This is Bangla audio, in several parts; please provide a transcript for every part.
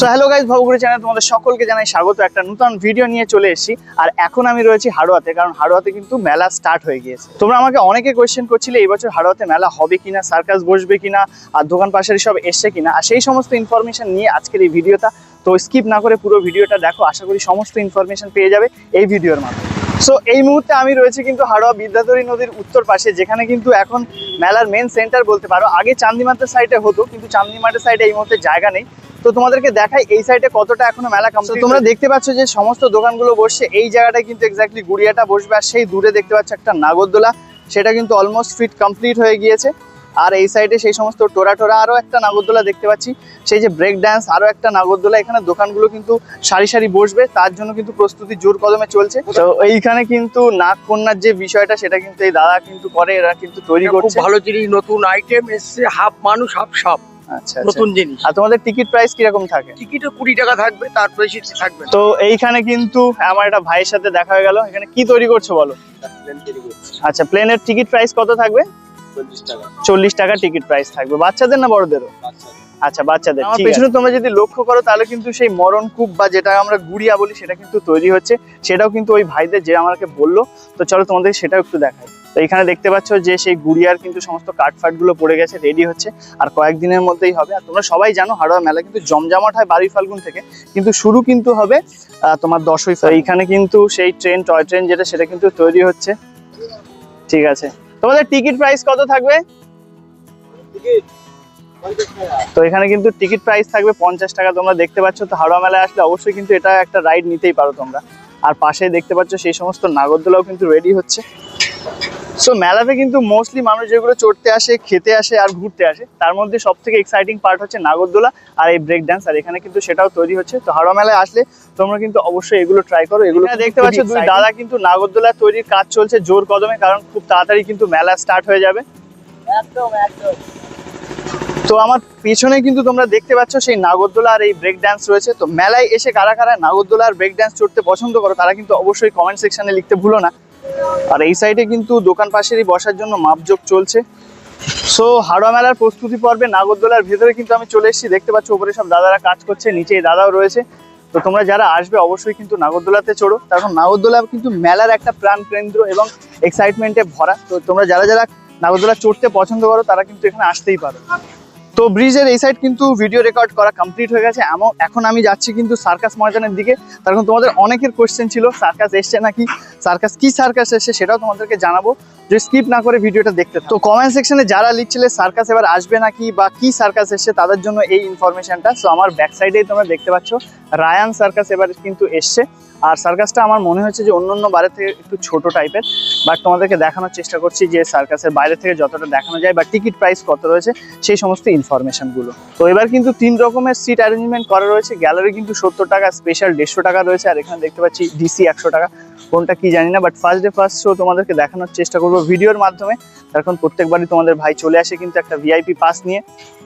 সো হ্যালো গাইজ ভবগুড়ি চ্যানেল তোমাদের সকলকে জানাই স্বাগত। একটা নতুন ভিডিও নিয়ে চলে এসেছি। আর এখন আমি রয়েছি হাড়োয়াতে, কারণ হাড়োয়াতে কিন্তু মেলা স্টার্ট হয়ে গিয়েছে। তোমরা আমাকে অনেকে কোয়েশ্চেন করছিলে, এই বছর হাড়োয়াতে মেলা হবে কিনা সার্কাস বসবে কিনা, আর দোকান পাশের সব এসছে কিনা। আর সেই সমস্ত ইনফরমেশন নিয়ে আজকের এই ভিডিওটা তো স্কিপ না করে পুরো ভিডিওটা দেখো। আশা করি সমস্ত ইনফরমেশন পেয়ে যাবে এই ভিডিওর মাধ্যমে। সো এই মুহূর্তে আমি রয়েছে কিন্তু হাড়োয়া বিদ্যাধরী নদীর উত্তর পাশে, যেখানে কিন্তু এখন মেলার মেন সেন্টার বলতে পারো। আগে চান্দিমাতের সাইডে হতো, কিন্তু চান্দিমাটের সাইডে এই মুহূর্তে জায়গা নেই। তো তোমাদেরকে দেখাই এই সাইডে কতটা এখনও মেলা কমপ্লিট তোমরা দেখতে পাচ্ছ যে সমস্ত দোকানগুলো বসছে এই জায়গাটায় কিন্তু এক্স্যাক্টলি গুড়িয়াটা বসবে আর সেই দূরে দেখতে পাচ্ছ একটা নাগরদোলা সেটা কিন্তু অলমোস্ট ফিট কমপ্লিট হয়ে গিয়েছে। আর এই সাইডে সেই সমস্ত টোরা টোরা আরও একটা নাগরদোলা দেখতে পাচ্ছি। সেই যে ব্রেক ড্যান্স আরও একটা নাগরদোলা এখানে দোকানগুলো কিন্তু সারি সারি বসবে তার জন্য কিন্তু প্রস্তুতি জোর কদমে চলছে। তো এইখানে কিন্তু নাগ কন্যার যে বিষয়টা সেটা কিন্তু এই দাদা কিন্তু করে এরা কিন্তু তৈরি করছে। ভালো জিনিস নতুন আইটেম এসছে হাফ মানুষ হাফ সাপ। আচ্ছা আচ্ছা। নতুন জিনিস। আর তোমাদের টিকিট প্রাইস কীরকম থাকে? টিকিটও কুড়ি টাকা থাকবে তার বেশি থাকবে তো এইখানে কিন্তু আমার একটা ভাইয়ের সাথে দেখা হয়ে গেল। এখানে কি তৈরি করছ বলো? আচ্ছা প্লেনের টিকিট প্রাইস কত থাকবে? চল্লিশ টাকা। টিকিট প্রাইস থাকবে। বাচ্চাদের না বড়দেরও? আচ্ছা বাচ্চাদের আমার পেছনে তোমরা যদি লক্ষ্য করো তাহলে কিন্তু সেই মরণ কূপ বা যেটা আমরা গুড়িয়া বলি সেটা কিন্তু তৈরি হচ্ছে। সেটাও কিন্তু ওই ভাইদের যে আমাকে বলল। তো চলো তোমাদের সেটাও একটু দেখাই। তো এখানে দেখতে পাচ্ছ যে সেই গুড়িয়ার কিন্তু সমস্ত কাঠফাটগুলো পড়ে গেছে রেডি হচ্ছে। আর কয়েকদিনের মধ্যেই হবে। আর তোমরা সবাই জানো, হাড়োয়া মেলা কিন্তু জমজমাট হয় বারুই ফাল্গুন থেকে। কিন্তু শুরু কিন্তু হবে তোমার দশই এইখানে কিন্তু সেই ট্রেন টয় ট্রেন যেটা, সেটা কিন্তু তৈরি হচ্ছে। ঠিক আছে। তোমাদের টিকিট প্রাইস কত থাকবে? তো এখানে কিন্তু টিকিট প্রাইস থাকবে পঞ্চাশ টাকা। তোমরা দেখতে পাচ্ছ, তো হাওড়া মেলায় আসলে অবশ্যই কিন্তু এটা একটা রাইড নিতেই পারো তোমরা। আর পাশে দেখতে পাচ্ছ, সেই সমস্ত নাগরদোলাও কিন্তু রেডি হচ্ছে। সো মেলাতে কিন্তু মোস্টলি মানুষ যেগুলো চড়তে আসে খেতে আসে আর ঘুরতে আসে তার মধ্যে সব থেকে এক্সাইটিং পার্ট হচ্ছে নাগরদোলা আর এই ব্রেক ডান্স আর এখানে কিন্তু সেটাও তৈরি হচ্ছে। তো হাওড়া মেলায় আসলে তোমরা কিন্তু অবশ্যই এগুলো ট্রাই করো। এগুলো দেখতে পাচ্ছ দুই দাদা কিন্তু নাগরদোলা তৈরির কাজ চলছে জোর কদমে কারণ খুব তাড়াতাড়ি কিন্তু মেলা স্টার্ট হয়ে যাবে। তো আমার পিছনে কিন্তু তোমরা দেখতে পাচ্ছ সেই নাগরদোলা আর এই ব্রেক ডান্স রয়েছে। তো মেলায় এসে কারা কারা নাগরদোলা আর ব্রেক ডান্স চড়তে পছন্দ করো তারা কিন্তু অবশ্যই কমেন্ট সেকশনে লিখতে ভুলো না। আর এই সাইডে কিন্তু দোকান পাশেরই বসার জন্য মাপজোক চলছে। সো হাড়োয়া মেলার প্রস্তুতি পর্বে নাগরদোলার ভেতরে কিন্তু আমি চলে এসেছি। দেখতে পাচ্ছ উপরে সব দাদারা কাজ করছে নিচে দাদাও রয়েছে। তো তোমরা যারা আসবে অবশ্যই কিন্তু নাগরদোলাতে চড়ো। কারণ নাগরদোলা কিন্তু মেলার একটা প্রাণ কেন্দ্র এবং এক্সাইটমেন্টে ভরা। তো তোমরা যারা যারা নাগরদোলা চড়তে পছন্দ করো, তারা কিন্তু এখানে আসতেই পারো। তো ব্রিজের এই সাইড কিন্তু ভিডিও রেকর্ড করা কমপ্লিট হয়ে গেছে। এমন এখন আমি যাচ্ছি কিন্তু সার্কাস ময়দানের দিকে। তার তোমাদের অনেকের কোয়েশ্চেন ছিল, সার্কাস এসছে নাকি? সার্কাস কি সার্কাস এসছে সেটাও তোমাদেরকে জানাব। যে স্কিপ না করে ভিডিওটা দেখতে তো কমেন্ট সেকশনে যারা লিখছিলে সার্কাস এবার আসবে নাকি বা কি সার্কাস এসছে তাদের জন্য এই ইনফরমেশনটা সো আমার ব্যাক সাইডেই তোমরা দেখতে পাচ্ছ, রায়ান সার্কাস এবার কিন্তু এসছে। আর সার্কাসটা আমার মনে হচ্ছে যে অন্য অন্য বারের থেকে একটু ছোট টাইপের বাট তোমাদেরকে দেখানোর চেষ্টা করছি যে সার্কাসের বাইরে থেকে যতটা দেখানো যায় বা টিকিট প্রাইস কত রয়েছে, সেই সমস্ত ইনফরমেশনগুলো তো এবার কিন্তু তিন রকমের সিট অ্যারেঞ্জমেন্ট করা রয়েছে। গ্যালারি কিন্তু সত্তর টাকা স্পেশাল দেড়শো টাকা রয়েছে। আর এখানে দেখতে পাচ্ছি ডিসি একশো টাকা। কোনটা কি জানি না but first day first show তোমাদেরকে দেখানোর চেষ্টা করব ভিডিওর মাধ্যমে। এখন প্রত্যেকবারই তোমাদের ভাই চলে আসে কিন্তু একটা ভিআইপি পাস নিয়ে।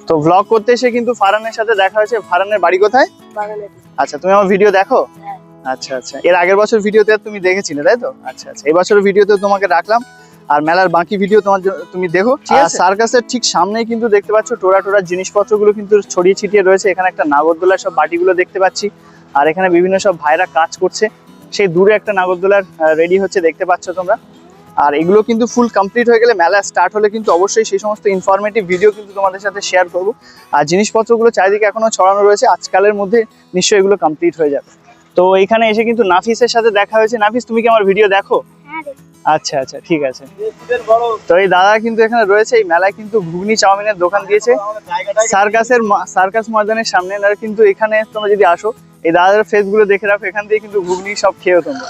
তো ভ্লগ করতে এসে কিন্তু ফারানের সাথে দেখা হয়েছে। ফারানের বাড়ি কোথায়? আচ্ছা তুমি আমার ভিডিও দেখো? আচ্ছা আচ্ছা। এর আগের বছর ভিডিওতে তুমি দেখেছিলে তাই তো? আচ্ছা আচ্ছা। এই ভিডিওতে তোমাকে রাখলাম। আর মেলার বাকি ভিডিও তোমার তুমি দেখো। আর সার্কাসের ঠিক সামনেই কিন্তু দেখতে পাচ্ছ টোরা টোরা জিনিসপত্রগুলো কিন্তু ছড়িয়ে ছিটিয়ে রয়েছে। এখানে একটা নাগরদোলার সব বাটিগুলো দেখতে পাচ্ছি। আর এখানে বিভিন্ন সব ভাইরা কাজ করছে। সেই দূরে একটা নাগরদোলার রেডি হচ্ছে দেখতে পাচ্ছ তোমরা। আর এগুলো কিন্তু ফুল কমপ্লিট হয়ে গেলে মেলা স্টার্ট হলে কিন্তু অবশ্যই সেই সমস্ত ইনফরমেটিভ ভিডিও কিন্তু তোমাদের সাথে শেয়ার করব। আর জিনিসপত্রগুলো চারিদিকে এখনও ছড়ানো রয়েছে আজকালের মধ্যে নিশ্চয়ই এগুলো কমপ্লিট হয়ে যাবে। তো এখানে এসে কিন্তু নাফিসের সাথে দেখা হয়েছে। নাফিস তুমি কি আমার ভিডিও দেখো? আচ্ছা আচ্ছা ঠিক আছে। তো এই দাদা কিন্তু এখানে রয়েছে এই মেলায় কিন্তু ঘুগনি চাউমিনের দোকান দিয়েছে। সার্কাসের সার্কাস ময়দানের সামনে কিন্তু এখানে তোমরা যদি আসো এই দাদার ফেসগুলো দেখে রাখো এখান থেকে কিন্তু ঘুগনি সব খেয়েও তোমরা।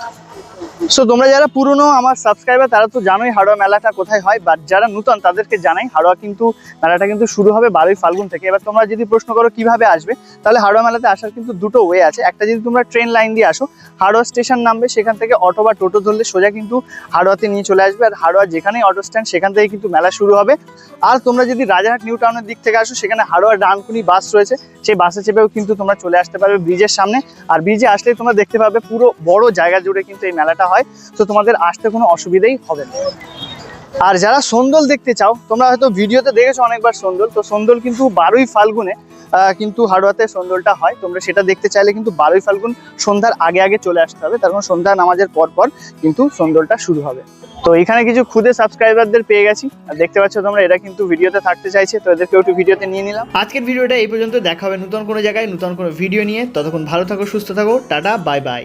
সো তোমরা যারা পুরনো আমার সাবস্ক্রাইবার তারা তো জানোই হাড়োয়া মেলাটা কোথায় হয় বাট যারা নতুন, তাদেরকে জানাই হাড়োয়া কিন্তু, মেলাটা কিন্তু শুরু হবে বারোই ফাল্গুন থেকে। এবার তোমরা যদি প্রশ্ন করো কীভাবে আসবে, তাহলে হাড়োয়া মেলাতে আসার কিন্তু দুটো ওয়ে আছে। একটা যদি তোমরা ট্রেন লাইন দিয়ে আসো, হাড়োয়া স্টেশন নামবে, সেখান থেকে অটো বা টোটো ধরলে সোজা কিন্তু হাড়োয়াতে নিয়ে চলে আসবে, আর হাড়োয়া যেখানেই অটো স্ট্যান্ড সেখান থেকে কিন্তু মেলা শুরু হবে। আর তোমরা যদি রাজারহাট নিউ টাউনের দিক থেকে আসো, সেখানে হাড়োয়া ডানকুনি বাস রয়েছে, সেই বাসে চেপেও কিন্তু তোমরা চলে আসতে পারবে ব্রিজের সামনে। আর ব্রিজে আসলেই তোমরা দেখতে পাবে পুরো বড় জায়গা জুড়ে কিন্তু এই মেলাটা হয়, তো তোমাদের আসতে কোনো অসুবিধাই হবে না। আর যারা সন্দল দেখতে চাও, তোমরা হয়তো ভিডিওতে দেখেছ অনেকবার সন্দল, তো সন্দল কিন্তু বারোই ফাল্গুনে কিন্তু হাড়োয়াতে সন্দলটা হয়। তোমরা সেটা দেখতে চাইলে কিন্তু বারোই ফাল্গুন সন্ধ্যার আগে আগে চলে আসতে হবে। তার সন্ধ্যা নামাজের পর পর কিন্তু সন্দলটা শুরু হবে। তো এখানে কিছু খুদে সাবস্ক্রাইবারদের পেয়ে গেছি। আর দেখতে পাচ্ছ তোমরা, এরা কিন্তু ভিডিওতে থাকতে চাইছে, তো এদেরকে একটু ভিডিওতে নিয়ে নিলাম। আজকের ভিডিওটা এই পর্যন্ত, দেখা হবে নতুন কোনো জায়গায় নতুন কোনো ভিডিও নিয়ে। ততক্ষণ ভালো থাকো, সুস্থ থাকো, টাটা বাই বাই